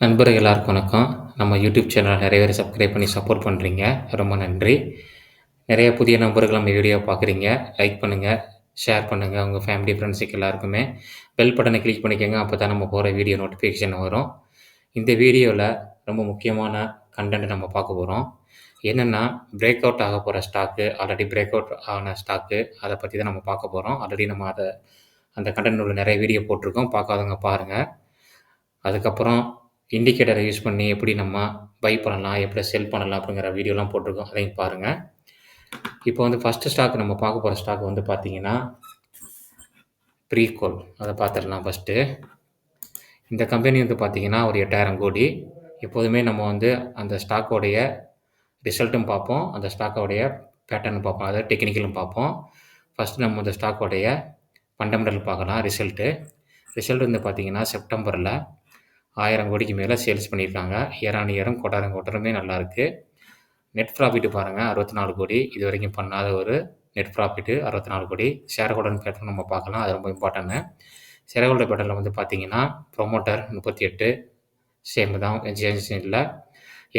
நண்பர்கள் எல்லாருக்கும் வணக்கம். நம்ம யூடியூப் சேனல் நிறைய பேர் சப்ஸ்கிரைப் பண்ணி சப்போர்ட் பண்ணுறீங்க ரொம்ப நன்றி. நிறைய புதிய நண்பர்கள் நம்ம வீடியோ பார்க்குறீங்க. லைக் பண்ணுங்கள் ஷேர் பண்ணுங்கள் உங்கள் ஃபேமிலி, ஃப்ரெண்ட்ஸுக்கு எல்லாருக்குமே. பெல் பட்டனை கிளிக் அப்போ தான் நம்ம போகிற வீடியோ நோட்டிஃபிகேஷன் வரும். இந்த வீடியோவில் ரொம்ப முக்கியமான கண்டென்ட் நம்ம பார்க்க போகிறோம் என்னென்னா பிரேக் அவுட் ஆக போகிற ஸ்டாக்கு, ஆல்ரெடி பிரேக் அவுட் ஆன ஸ்டாக்கு, அதை பற்றி தான் நம்ம பார்க்க போகிறோம் ஆல்ரெடி நம்ம அதை அந்த கண்டென்ட் உள்ள வீடியோ போட்டிருக்கோம். பார்க்காதவங்க பாருங்கள் அதுக்கப்புறம் இண்டிகேட்டரை யூஸ் பண்ணி எப்படி நம்ம பை பண்ணலாம், எப்படி செல் பண்ணலாம் அப்படிங்கிற வீடியோலாம் போட்டிருக்கோம். அதையும் பாருங்கள் இப்போ வந்து ஃபர்ஸ்ட்டு ஸ்டாக் நம்ம பார்க்க போகிற ஸ்டாக் வந்து பார்த்தீங்கன்னா, ப்ரீகோல். அதை பார்த்துடலாம் ஃபஸ்ட்டு இந்த கம்பெனி வந்து பார்த்தீங்கன்னா, ஒரு 8000 கோடி. எப்போதுமே நம்ம வந்து அந்த ஸ்டாக்கோடைய ரிசல்ட்டும் பார்ப்போம். அந்த ஸ்டாக்கோடைய பேட்டர்னும் பார்ப்போம். அதாவது டெக்னிக்கலும் பார்ப்போம். ஃபர்ஸ்ட்டு நம்ம இந்த ஸ்டாக்கோடைய ஃபண்டமெண்டல் பார்க்கலாம் ரிசல்ட்டு. ரிசல்ட் வந்து பார்த்திங்கன்னா செப்டம்பரில் ஆயிரம் கோடிக்கு மேலே சேல்ஸ் பண்ணியிருக்காங்க. இயர் ஆன் இயரும், குவார்ட்டர் ஆன் நல்லாயிருக்கு. நெட் ப்ராஃபிட்டு பாருங்கள் அறுபத்தி நாலு கோடி. இதுவரைக்கும் பண்ணாத ஒரு நெட் ப்ராஃபிட் 64 கோடி. ஷேர் ஹோல்டர் பேட்டர் நம்ம பார்க்கலாம். அது ரொம்ப இம்பார்ட்டன்ட். ஷேர் ஹோல்டர் பேட்டரில் வந்து பார்த்தீங்கன்னா, ப்ரொமோட்டர் முப்பத்தி எட்டு சேம் தான் சேஞ்ச் இல்லை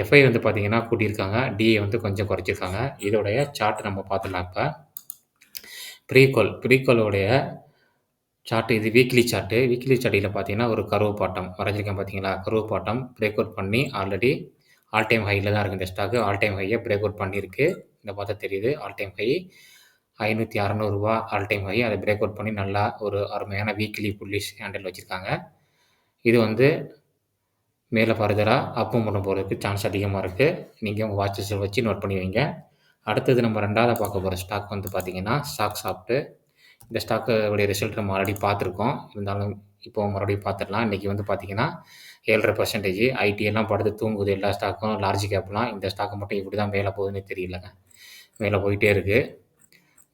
எஃப்ஐ வந்து பார்த்தீங்கன்னா கூட்டியிருக்காங்க. டிஏ வந்து கொஞ்சம் குறைச்சிருக்காங்க. இதோடைய சார்ட் நம்ம பார்த்துடலாம் இப்போ ப்ரீகோல் ப்ரீகோலோடைய சார்ட் இது வீக்லி சார்ட்டு வீக்லி சார்ட்டில் பார்த்தீங்கன்னா, ஒரு கருவு பாட்டம் வரைஞ்சிருக்கேன் பார்த்தீங்களா? கருவு பாட்டம் பிரேக் அவுட் பண்ணி ஆல்ரெடி ஆல் டைம் ஹையில் தான் இருக்குது இந்த ஸ்டாக்கு ஆல் டைம் ஹையை பிரேக் அவுட் பண்ணியிருக்கு. இந்த பார்த்தா தெரியுது. ஆல் டைம் ஹை ஐநூற்றி அறநூறுரூவா ஆல் டைம் ஹை. அதை பிரேக் அவுட் பண்ணி நல்லா ஒரு அருமையான வீக்லி புல்லிஷ் ஹேண்டில் வச்சுருக்காங்க இது வந்து மேலே ஃபர்தராக அப்பும் பண்ண போகிறதுக்கு சான்ஸ் அதிகமாக இருக்குது நீங்கள் உங்கள் வாட்சஸை வச்சு நோட் பண்ணி வைங்க. அடுத்தது நம்ம ரெண்டாவது பார்க்க போகிற ஸ்டாக் வந்து பார்த்தீங்கன்னா, சாப்பிட்டு இந்த ஸ்டாக்கோடைய ரிசல்ட் நம்ம ஆல்ரெடி பார்த்துருக்கோம். இருந்தாலும் இப்போ மறுபடியும் பார்த்துடலாம். இன்னைக்கு வந்து பார்த்தீங்கன்னா, 7.5% ஐடி எல்லாம் படுத்து தூங்குது எல்லா ஸ்டாக்கும் லார்ஜ் கேப்லாம். இந்த ஸ்டாக்கு மட்டும் இப்படி தான் மேலே போகுதுன்னே தெரியலங்க. மேலே போயிட்டே இருக்குது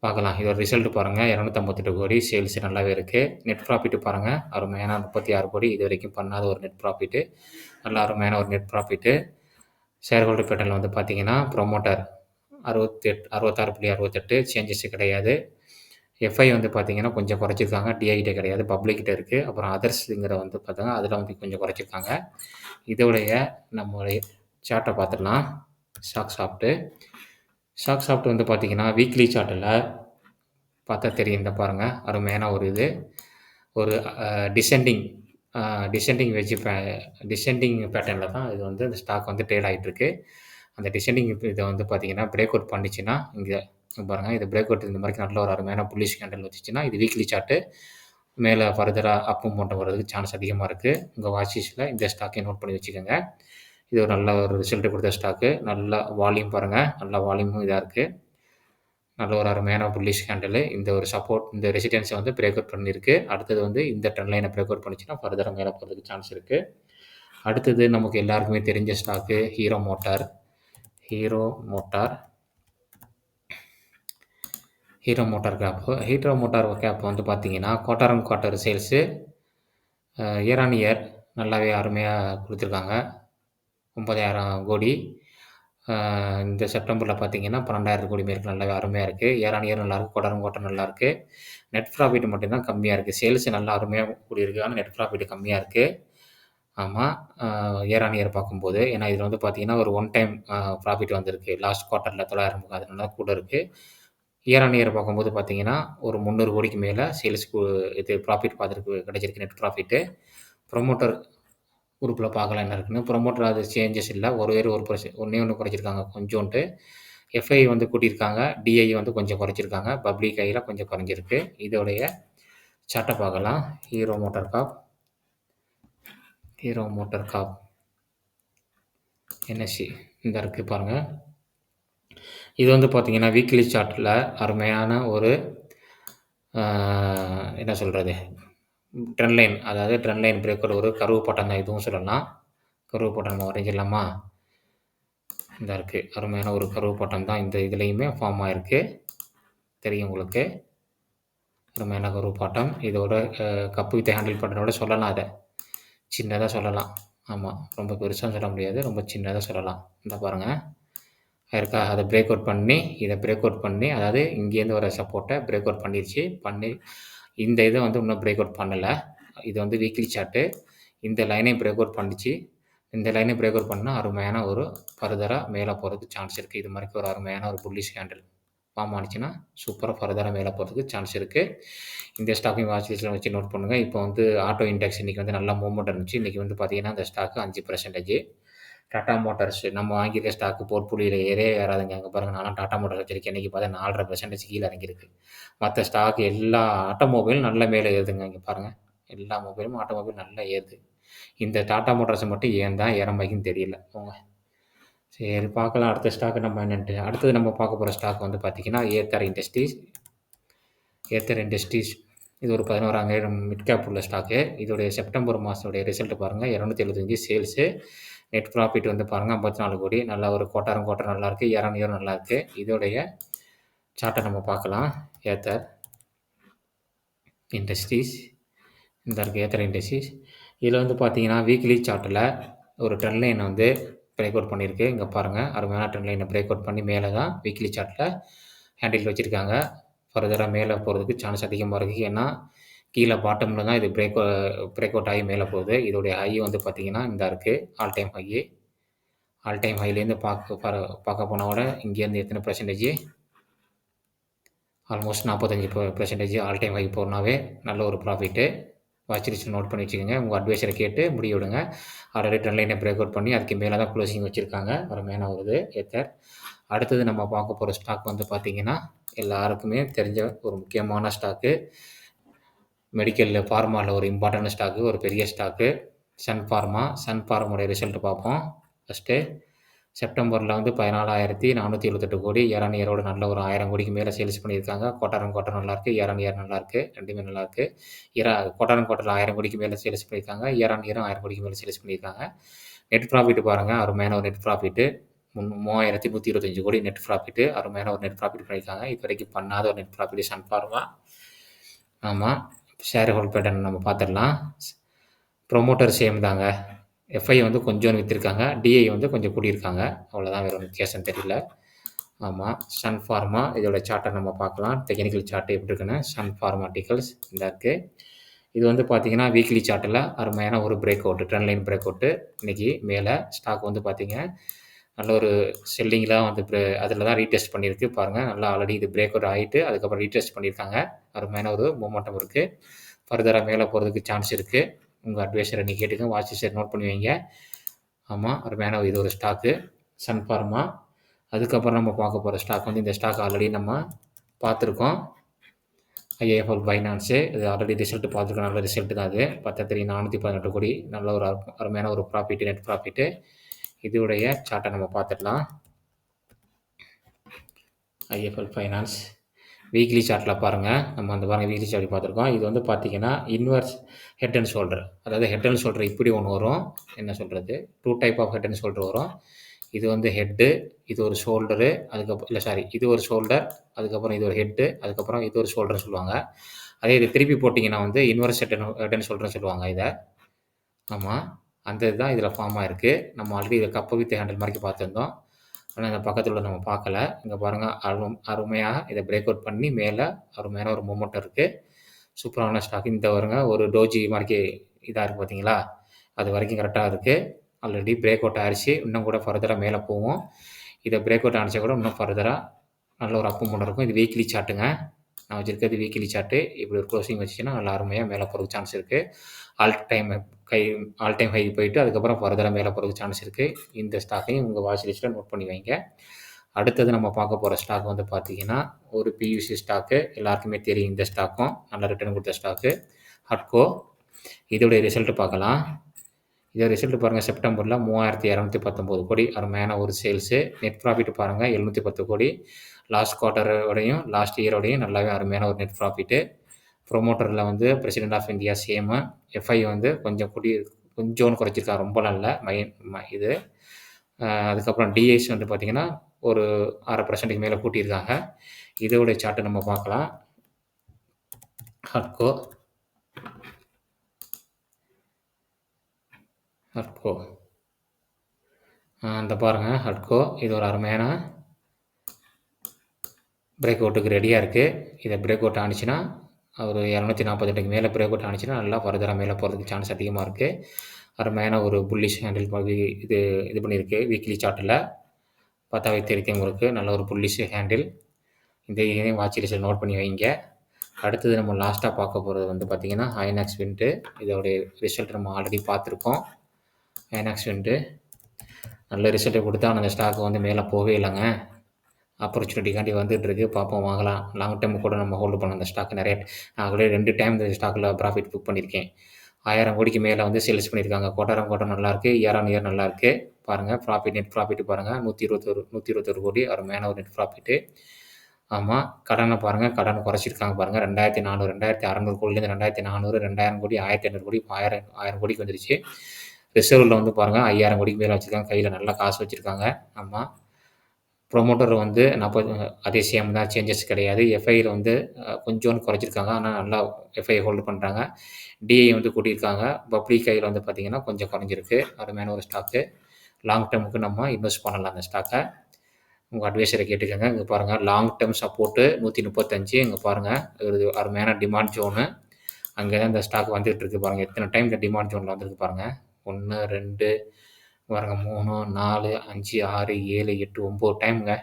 பார்க்கலாம். இதோட ரிசல்ட் பாருங்க 258 கோடி. சேல்ஸ் நல்லாவே இருக்குது நெட் ப்ராஃபிட்டு பாருங்கள் அருமையான 36 கோடி. இது வரைக்கும் பண்ணாத ஒரு நெட் ப்ராஃபிட்டு நல்ல அருமையான ஒரு நெட் ப்ராஃபிட்டு ஷேர் ஹோல்டர் பேட்டர்னில் வந்து பார்த்தீங்கன்னா, ப்ரமோட்டர் 68 66.68 சேஞ்சஸ் கிடையாது. எஃப்ஐ வந்து பார்த்தீங்கன்னா, கொஞ்சம் குறைச்சிருக்காங்க. டிஐகிட்ட கிடையாது. பப்ளிக்கிட்ட இருக்குது அப்புறம் அதர்ஸுங்கிற வந்து பார்த்தீங்கன்னா அதில் வந்து கொஞ்சம் குறைச்சிருக்காங்க. இதோடைய நம்மளுடைய சார்ட்டை பார்த்துடலாம். Shock shaft. ஷாக் ஷாப்ட் வந்து பார்த்திங்கன்னா வீக்லி சார்ட்டில் பார்த்தா தெரியும். இந்த பாருங்கள் அருமையான ஒரு இது. ஒரு டிசெண்டிங் டிசெண்டிங் வெஜ் பே டிசெண்டிங் பேட்டர்னில் தான் இது வந்து இந்த ஸ்டாக் வந்து ட்ரேட் ஆகிட்டுருக்கு அந்த டிசெண்டிங் இதை வந்து பார்த்தீங்கன்னா, பிரேக் அவுட் பண்ணிச்சுன்னா இங்கே பாருங்க. இது பிரேக் அவுட் இந்த மாதிரி நல்ல ஒரு அருமையான புல்லிஷ் கேண்டில் வச்சுச்சுன்னா, இது வீக்லி சார்ட்டு மேலே ஃபர்தரா அப்பும் போன்ற வரதுக்கு சான்ஸ் அதிகமாக இருக்குது உங்கள் வாட்சிஸில் இந்த ஸ்டாக்கை நோட் பண்ணி வச்சுக்கோங்க இது ஒரு நல்ல ஒரு ரிசல்ட் கொடுத்த ஸ்டாக்கு நல்ல வால்யூம் பாருங்கள் நல்ல வால்யூமும் இதாக இருக்குது நல்ல ஒரு அருமையான புல்லிஷ் கேண்டில். இந்த ஒரு சப்போர்ட் இந்த ரெசிடென்ஸை வந்து பிரேக் அவுட் பண்ணியிருக்கு. அடுத்தது வந்து இந்த ட்ரெண்ட் லைனை பிரேக் அவுட் பண்ணுச்சுன்னா, ஃபர்தராக மேலே போகிறதுக்கு சான்ஸ் இருக்குது அடுத்தது நமக்கு எல்லாருக்குமே தெரிஞ்ச stock Hero Motor. Hero Motor. Hero Motor cap Hero Motor cap வந்து பார்த்தீங்கன்னா, quarter and quarter sales year on year நல்லாவே அருமையாக கொடுத்துருக்காங்க ஒம்பதாயிரம் கோடி. இந்த செப்டம்பரில் பார்த்தீங்கன்னா, 12,000 கோடி மேற்கு நல்லாவே அருமையாக இருக்குது இயர் ஆன் இயர் நல்லாயிருக்கு. குவார்ட்டர் ஆன் நல்லாயிருக்கு. நெட் ப்ராஃபிட் மட்டும் தான் இருக்குது சேல்ஸ் நல்லா அருமையாக கூடியிருக்கு. ஆனால் நெட் ப்ராஃபிட் கம்மியாக இருக்குது ஆமாம் இயர் ஆன் இயர் பார்க்கும்போது. ஏன்னா இதில் வந்து பார்த்தீங்கன்னா, ஒரு ஒன் டைம் ப்ராஃபிட் வந்திருக்கு. லாஸ்ட் குவார்ட்டரில் தொள்ளாயிரம் அதனால கூட இருக்குது இயர் ஆன் இயர் பார்க்கும்போது பார்த்தீங்கன்னா, ஒரு 300 கோடிக்கு மேலே சேல்ஸ் இது ப்ராஃபிட் பார்த்துருக்கு கிடைச்சிருக்கு நெட் ப்ராஃபிட். ப்ரொமோட்டர் குரூப்பில் பார்க்கலாம் என்ன இருக்குன்னு. ப்ரொமோட்டர் அது சேஞ்சஸ் இல்லை ஒரு வேறு ஒரு பெர்ச ஒன்றே ஒன்று குறைச்சிருக்காங்க கொஞ்சோன்ட்டு எஃப்ஐ வந்து கூட்டியிருக்காங்க. டிஐ வந்து கொஞ்சம் குறைச்சிருக்காங்க. பப்ளிக் கையில் கொஞ்சம் குறைஞ்சிருக்கு. இதோடைய சட்டை பார்க்கலாம். Hero Motor cap Hero Motor cap NSC இந்த இருக்குது பாருங்கள் இது வந்து பார்த்தீங்கன்னா, வீக்லி சார்ட்டில் அருமையான ஒரு என்ன சொல்கிறது ட்ரெண்ட் லைன் அதாவது ட்ரெண்ட் லைன் பிரேக்கர் ஒரு கருவு பட்டம் தான் இதுவும் சொல்லலாம். கருவு பட்டம் நம்ம வரைஞ்சிடலாமா? இந்த இருக்குது அருமையான ஒரு கருவு பட்டம் தான் இந்த இதுலேயுமே ஃபார்ம் ஆகிருக்கு தெரியும் உங்களுக்கு. அருமையான கருவு பாட்டம். இதோட கப்பு வித்தை ஹேண்டில் பட்டனோட சொல்லலாம் அதை சின்னதாக சொல்லலாம். ஆமாம் ரொம்ப பெருசாக சொல்ல முடியாது. ரொம்ப சின்னதாக சொல்லலாம். இந்த பாருங்கள் இருக்கா? அதை பிரேக் அவுட் பண்ணி, இதை பிரேக் அவுட் பண்ணி, அதாவது இங்கேருந்து வர சப்போர்ட்டை பிரேக் அவுட் பண்ணிருச்சு. பண்ணி இந்த இதை வந்து இன்னும் பிரேக் அவுட் பண்ணலை. இது வந்து வீக்லி சார்ட்டு இந்த லைனையும் பிரேக் அவுட் பண்ணுச்சு. இந்த லைனை பிரேக் அவுட் பண்ணால் அருமையான ஒரு ஃபர்தராக மேலே போகிறதுக்கு சான்ஸ் இருக்குது இது மாதிரி ஒரு அருமையான ஒரு புல்லிஷ் ஹேண்டில் ஃபார்ம் ஆனிச்சுன்னா சூப்பராக ஃபர்தராக மேலே போகிறதுக்கு சான்ஸ் இருக்குது இந்த ஸ்டாக்கையும் வாட்ச் லிஸ்ட்டில் வச்சு நோட் பண்ணுங்கள் இப்போ வந்து ஆட்டோ இண்டெக்ஸ் இன்றைக்கி வந்து நல்லா மூவ்மெண்ட் இருந்துச்சு. இன்றைக்கி வந்து பார்த்தீங்கன்னா அந்த ஸ்டாக்கு அஞ்சு பர்சன்டேஜ் டாட்டா மோட்டார்ஸ். நம்ம வாங்கியிருக்க ஸ்டாக்கு போர்ட்போலியோவில் ஏறே ஏறாதுங்க. அங்கே பாருங்கள் நானும் டாட்டா மோட்டார் வச்சிருக்கேன். இன்றைக்கி பார்த்தா நாலரை பர்சன்டேஜ் கீழே இறங்கியிருக்கு. மற்ற ஸ்டாக் எல்லா ஆட்டோமொபைலும் நல்ல மேலே ஏறுதுங்க. இங்கே பாருங்கள் எல்லா மொபைலும் ஆட்டோமொபைல் நல்லா ஏறுது. இந்த டாட்டா மோட்டார்ஸை மட்டும் ஏன் தான் ஏறமாய்க்குன்னு தெரியல. போங்க. சரி பார்க்கலாம். அடுத்த ஸ்டாக்கு நம்ம என்னென்ட்டு. அடுத்தது நம்ம பார்க்க போகிற ஸ்டாக் வந்து பார்த்திங்கன்னா ஏத்தர் இண்டஸ்ட்ரீஸ் ஏத்தர் இண்டஸ்ட்ரீஸ் இது ஒரு பதினோராயிரம் மிட் கேப் உள்ள ஸ்டாக்கு இதோடைய செப்டம்பர் மாதத்துடைய ரிசல்ட் பாருங்கள் இரநூத்தி எழுபத்தஞ்சு சேல்ஸு நெட் ப்ராஃபிட் வந்து பாருங்கள் ஐம்பத்தி நாலு கோடி. நல்லா ஒரு கோட்டாரம் கோட்டர் நல்லாயிருக்கு இரநூறு நல்லாயிருக்கு இதோடைய சார்ட்டை நம்ம பார்க்கலாம். ஏத்தர் இண்டஸ்ட்ரீஸ் இந்த இருக்குது ஏத்தர் இண்டஸ்ட்ரீஸ் இதில் வந்து பார்த்தீங்கன்னா வீக்லி சார்ட்டில் ஒரு ட்ரெண்ட் லைனை வந்து பிரேக் அவுட் பண்ணியிருக்கு. இங்கே பாருங்கள் அருமையான ட்ரெண்ட் லைனை பிரேக் அவுட் பண்ணி மேலே தான் வீக்லி சார்ட்டில் ஹேண்டில் வச்சுருக்காங்க. ஃபர்தராக மேலே போகிறதுக்கு சான்ஸ் அதிகமாக இருக்குது ஏன்னா கீழே பாட்டமில் தான் இது பிரேக் பிரேக் அவுட் ஆகி மேலே போகுது. இதோடைய ஹை வந்து பார்த்திங்கன்னா இந்த இருக்குது all time high all time ஹைலேருந்து பார்க்க பார்க்க போனால் கூட இங்கேருந்து எத்தனை பர்சன்டேஜ் ஆல்மோஸ்ட் நாற்பத்தஞ்சு பர்சன்டேஜ் ஆல் டைம் ஹை போனாவே நல்ல ஒரு ப்ராஃபிட்டு வச்சிருச்சு நோட் பண்ணி வச்சுக்கோங்க. உங்கள் அட்வைஸரை கேட்டு முடிய விடுங்க. ஆல்ரெடி ட்ரெண்ட் லைனை பிரேக் அவுட் பண்ணி அதுக்கு மேலே தான் க்ளோசிங் வச்சுருக்காங்க. ஒரு மேனாக வருது? ஏத்தர் அடுத்தது நம்ம பார்க்க போகிற ஸ்டாக் வந்து பார்த்திங்கன்னா எல்லாருக்குமே தெரிஞ்ச ஒரு முக்கியமான ஸ்டாக்கு மெடிக்கலில் ஃபார்மாவில் ஒரு இம்பார்ட்டன்ட் ஸ்டாக்கு ஒரு பெரிய ஸ்டாக்கு சன் ஃபார்மா சன் ஃபார்முடைய ரிசல்ட் பார்ப்போம். ஃபஸ்ட்டு செப்டம்பரில் வந்து பதினாலாயிரத்தி நானூற்றி எழுபத்தெட்டு கோடி. ஏரான் இயரோட நல்ல ஒரு ஆயிரம் கோடிக்கு மேலே சேல்ஸ் பண்ணியிருக்காங்க. கோட்டாரம் கோட்டர் நல்லாயிருக்கு ஏரான் இயர் நல்லாயிருக்கு ரெண்டுமே நல்லாயிருக்கு இரா கோட்டாரம் கோட்டரில் ஆயிரம் கோடிக்கு மேலே சேல்ஸ் பண்ணியிருக்காங்க. ஏரான் இயரும் ஆயிரம் கோடிக்கு மேலே சேல்ஸ் பண்ணியிருக்காங்க. நெட் ப்ராஃபிட் பாருங்கள் அருமையான ஒரு நெட் ப்ராஃபிட்டு முன் மூவாயிரத்தி நூற்றி இருபத்தஞ்சு கோடி நெட் ப்ராஃபிட்டு அருமையான ஒரு நெட் ப்ராஃபிட் பண்ணியிருக்காங்க. இது வரைக்கும் பண்ணாத ஒரு நெட் ப்ராஃபிட் சன் ஃபார்மா ஆமாம் ஷேர் ஹோல்ட் பேட்டர்ன் நம்ம பார்த்துடலாம் ப்ரொமோட்டர் சேம் தாங்க. எஃப்ஐ வந்து கொஞ்சம் விற்றுருக்காங்க டிஐ வந்து கொஞ்சம் கூட்டியிருக்காங்க அவ்வளோதான் வேறு ஒன்றும் வித்தியாசம் தெரியல. ஆமாம் சன் ஃபார்மா இதோட சார்ட்டை நம்ம பார்க்கலாம் டெக்னிக்கல் சார்ட் எப்படி இருக்குன்னு? சன் ஃபார்மாட்டிக்கல்ஸ் இந்த இருக்குது இது வந்து பார்த்தீங்கன்னா வீக்லி சார்ட்டில் அருமையான ஒரு break out trend line break out இன்றைக்கி மேலே ஸ்டாக் வந்து பார்த்தீங்க நல்ல ஒரு செல்லிங்லாம் வந்து அதில் தான் ரீடெஸ்ட் பண்ணியிருக்கு. பாருங்கள் நல்லா ஆல்ரெடி இது பிரேக் அவுட் ஆகிட்டு அதுக்கப்புறம் ரீடெஸ்ட் பண்ணியிருக்காங்க. அருமையான ஒரு மூமெண்டம் இருக்குது ஃபர்தராக மேலே போகிறதுக்கு சான்ஸ் இருக்குது உங்கள் அட்வைஸரை நீ கேட்டுங்க வாட்ச் நோட் பண்ணி வைங்க. ஆமாம் அருமையான இது ஒரு ஸ்டாக்கு சன் ஃபார்மா அதுக்கப்புறம் நம்ம பார்க்க போகிற ஸ்டாக் வந்து இந்த ஸ்டாக் ஆல்ரெடி நம்ம பார்த்துருக்கோம். ஐஏஎஃப்எல் ஃபைனான்ஸு இது ஆல்ரெடி ரிசல்ட் பார்த்துருக்கோம். நல்ல ரிசல்ட் தான் அது. பத்தத்திரி நானூற்றி பதினெட்டு கோடி. நல்ல ஒரு அருமையான ஒரு ப்ராஃபிட்டு நெட் ப்ராஃபிட்டு இதோடைய சார்ட்டை நம்ம பார்த்துடலாம். ஐஎஃப்எல் ஃபைனான்ஸ் வீக்லி சார்ட்டில் பாருங்கள் நம்ம அந்த பாருங்கள் வீக்லி சார்ட் பார்த்துருக்கோம். இது வந்து பார்த்திங்கன்னா இன்வெர்ஸ் ஹெட் அண்ட் ஷோல்டர் அதாவது ஹெட் அண்ட் ஷோல்டர் இப்படி ஒன்று வரும். என்ன சொல்கிறது two type of head and shoulder வரும். இது வந்து ஹெட்டு இது ஒரு ஷோல்டரு அதுக்கப்புறம் இல்லை சாரி இது ஒரு ஷோல்டர் அதுக்கப்புறம் இது ஒரு ஹெட்டு அதுக்கப்புறம் இது ஒரு ஷோல்டர்னு சொல்லுவாங்க. அதே இது திருப்பி போட்டிங்கன்னா வந்து இன்வெர்ஸ் ஹெட் ஹெட் அண்ட் ஷோல்டர்னு சொல்லுவாங்க இதை. ஆமாம் அந்த இதுதான் இதில் ஃபார்ம் ஆயிருக்கு. நம்ம ஆல்ரெடி இதை கப்ப வித் ஹேண்டில் மாதிரி பார்த்துருந்தோம். ஆனால் இந்த பக்கத்தில் நம்ம பார்க்கல. இங்கே பாருங்கள் அரு அருமையாக இதை பிரேக் அவுட் பண்ணி மேலே அருமையான ஒரு மூமெண்ட் இருக்குது சூப்பரான ஸ்டாக் இந்த வருங்க ஒரு டோஜி மாதிரி இதாக இருக்குது பார்த்தீங்களா அது வரைக்கும் கரெக்டாக இருக்குது ஆல்ரெடி பிரேக் அவுட் ஆயிடுச்சு இன்னும் கூட ஃபர்தராக மேலே போவோம். இதை பிரேக் அவுட் ஆனிச்சா கூட இன்னும் ஃபர்தராக நல்ல ஒரு அப்பு மூணு இருக்கும். இது வீக்லி சாட்டுங்க நான் வச்சுருக்கிறது வீக்லி சார்ட்டு இப்படி ஒரு க்ளோசிங் வச்சுன்னா நல்லா அருமையாக மேலே போகிறதுக்கு சான்ஸ் இருக்குது all time high all time high போயிட்டு அதுக்கப்புறம் ஃபர்தராக மேலே போகிறதுக்கு சான்ஸ் இருக்குது இந்த ஸ்டாக்கையும் உங்கள் வாட்ச் லிஸ்ட்டில் நோட் பண்ணி வைங்க. அடுத்தது நம்ம பார்க்க போகிற ஸ்டாக் வந்து பார்த்திங்கன்னா ஒரு பியூசி ஸ்டாக்கு எல்லாருக்குமே தெரியும் இந்த ஸ்டாக்கும் நல்ல ரிட்டர்ன் கொடுத்த ஸ்டாக்கு ஹட்கோ இதோடைய ரிசல்ட்டு பார்க்கலாம். இதோட ரிசல்ட் பாருங்கள் செப்டம்பரில் மூவாயிரத்தி இரநூத்தி பத்தொம்போது கோடி. அருமையான ஒரு சேல்ஸு நெட் ப்ராஃபிட் பாருங்கள் எழுநூற்றி பத்து கோடி. லாஸ்ட் குவார்ட்டரோடையும் லாஸ்ட் இயரோடையும் நல்லாவே அருமையான ஒரு நெட் ப்ராஃபிட்டு ப்ரொமோட்டரில் வந்து பிரசிடென்ட் ஆஃப் இந்தியா சேமு எஃப்ஐ வந்து கொஞ்சம் குடி கொஞ்சோன்னு குறைச்சிருக்காங்க ரொம்ப நல்ல மைன் இது. அதுக்கப்புறம் டிஐஸ் வந்து பார்த்திங்கன்னா ஒரு அரை பர்சன்ட்டுக்கு மேலே கூட்டியிருக்காங்க. இதோடைய சார்ட்டை நம்ம பார்க்கலாம். ஹட்கோ ஹட்கோ அந்த பாருங்கள் ஹட்கோ இது ஒரு அருமையான பிரேக் அவுட்டுக்கு ரெடியாக இருக்குது இதை பிரேக் அவுட் ஆனிச்சுன்னா ஒரு இரநூத்தி நாற்பத்தெட்டுக்கு மேலே பிரேக் அவுட் ஆனிச்சுன்னா நல்லா ஃபர்தராக மேலே போகிறதுக்கு சான்ஸ் அதிகமாக இருக்குது அருமையான ஒரு புல்லிஷ் ஹேண்டில் பண்ணி இது இது பண்ணியிருக்கு வீக்லி சார்ட்டில் பார்த்தாவே தெரியும் உங்களுக்கு நல்ல ஒரு புல்லிஷ் ஹேண்டில் இந்த இதையும் வாட்ச் லிஸ்ட்டில் நோட் பண்ணி வைங்க. அடுத்தது நம்ம லாஸ்ட்டாக பார்க்க போகிறது வந்து பார்த்திங்கன்னா ஐநாக்ஸ் வின்ட்டு இதோடைய ரிசல்ட் நம்ம ஆல்ரெடி பார்த்துருக்கோம். ஐநாக்ஸ் வின்ட்டு நல்ல ரிசல்ட்டை கொடுத்தா அந்த ஸ்டாக் வந்து மேலே போகவே இல்லைங்க. ஆப்பர்ச்சுனிட்டிக்காண்டி வந்துட்டு இருக்கு பார்ப்போம் வாங்கலாம். லாங் டைம் கூட நம்ம ஹோல்டு பண்ண அந்த ஸ்டாக் நிறைய நான் ஆல்ரெடி ரெண்டு டைம் இந்த ஸ்டாக்கில் ப்ராஃபிட் புக் பண்ணியிருக்கேன் ஆயிரம் கோடிக்கு மேலே வந்து சேல்ஸ் பண்ணியிருக்காங்க கோட்டாரம் கோட்டம் நல்லாயிருக்கு இயர் ஆன் இயர் நல்லாயிருக்கு பாருங்கள் ப்ராஃபிட் நெட் ப்ராஃபிட் பாருங்கள் நூற்றி இருபத்தொரு நூற்றி இருபத்தொரு கோடி. அருமையான ஒரு நெட் ப்ராஃபிட்டு ஆமாம் கடனை பாருங்கள் கடன் குறைச்சிருக்காங்க பாருங்கள் ரெண்டாயிரத்தி நானூறு ரெண்டாயிரத்தி அறநூறு கோடிலேருந்து ரெண்டாயிரத்தி நானூறு ரெண்டாயிரம் கோடி ஆயிரத்தி ஐநூறு கோடி ஆயிரம் ஆயிரம் கோடிக்கு வந்துருச்சு. ரிசர்வில் வந்து பாருங்கள் ஐயாயிரம் கோடிக்கு மேலே வச்சுருக்காங்க. கையில் நல்லா காசு வச்சுருக்காங்க. ஆமாம் ப்ரொமோட்டர் வந்து நாற்பது அதிசயம் தான் சேஞ்சஸ் கிடையாது. எஃப்ஐயில் வந்து கொஞ்சோன்னு கொஞ்சோண்டு குறைச்சிருக்காங்க. ஆனால் நல்லா எஃப்ஐ ஹோல்டு பண்ணுறாங்க டிஐ வந்து கூட்டியிருக்காங்க. பப்ளிக் கையில் வந்து பார்த்திங்கன்னா கொஞ்சம் குறைஞ்சிருக்கு. அருமையான ஒரு ஸ்டாக்கு லாங் டேர்முக்கு நம்ம இன்வெஸ்ட் பண்ணலாம் அந்த ஸ்டாக்கை உங்கள் அட்வைஸரை கேட்டுக்கோங்க. இங்கே பாருங்கள் லாங் டேர்ம் சப்போர்ட்டு நூற்றி முப்பத்தஞ்சு இங்கே பாருங்கள் ஒரு அருமையான டிமாண்ட் ஜோனு அங்கே தான் இந்த ஸ்டாக் வந்துகிட்டு இருக்கு பாருங்கள் எத்தனை டைம் இந்த டிமாண்ட் ஜோனில் வந்துருக்கு பாருங்கள் ஒன்று ரெண்டு பாருங்கள் மூணு நாலு அஞ்சு ஆறு ஏழு எட்டு ஒம்பது டைமுங்க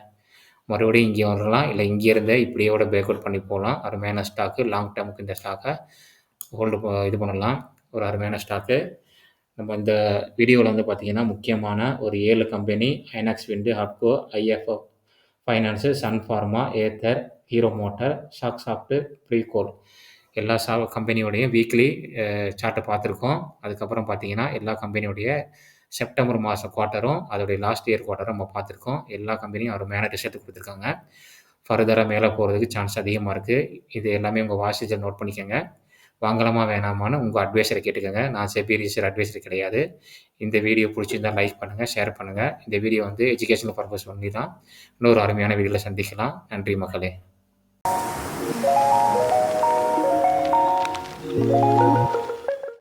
மறுபடியும் இங்கே வரலாம் இல்லை இங்கே இருந்தே இப்படியோட பேக் அவுட் பண்ணி போகலாம். அருமையான ஸ்டாக்கு லாங் டேர்முக்கு இந்த ஸ்டாக்கை ஹோல்டு இது பண்ணலாம். ஒரு அருமையான ஸ்டாக்கு நம்ம இந்த வீடியோவில் வந்து பார்த்திங்கன்னா முக்கியமான ஒரு ஏழு கம்பெனி ஐநாக்ஸ் விண்டு ஹப்கோ IIFL finance Sun pharma Ather Hero Motor ஷாக் சாஃப்ட்டு ப்ரீகோல் எல்லா சா கம்பெனியோடையும் வீக்லி சார்ட்டை பார்த்துருக்கோம். அதுக்கப்புறம் பார்த்தீங்கன்னா எல்லா கம்பெனியோடைய செப்டம்பர் மாதம் குவார்ட்டரும் அதோடைய லாஸ்ட் இயர் குவார்ட்டரும் நம்ம பார்த்துருக்கோம். எல்லா கம்பெனியும் அவர் மேலே ரிசல்ட் கொடுத்துருக்காங்க. ஃபர்தராக மேலே போகிறதுக்கு சான்ஸ் அதிகமாக இருக்குது இது எல்லாமே உங்கள் வாசிச்சல் நோட் பண்ணிக்கோங்க. வாங்கலாமா வேணாமான்னு உங்கள் அட்வைஸரை கேட்டுக்கோங்க. நான் செபி ரீசர் அட்வைஸர் கிடையாது. இந்த வீடியோ பிடிச்சிருந்தால் லைக் பண்ணுங்கள் ஷேர் பண்ணுங்கள் இந்த வீடியோ வந்து எஜுகேஷனல் பர்பஸ் ஒன்லி தான். இன்னொரு அருமையான வீடியோவில் சந்திக்கலாம். நன்றி மகளே.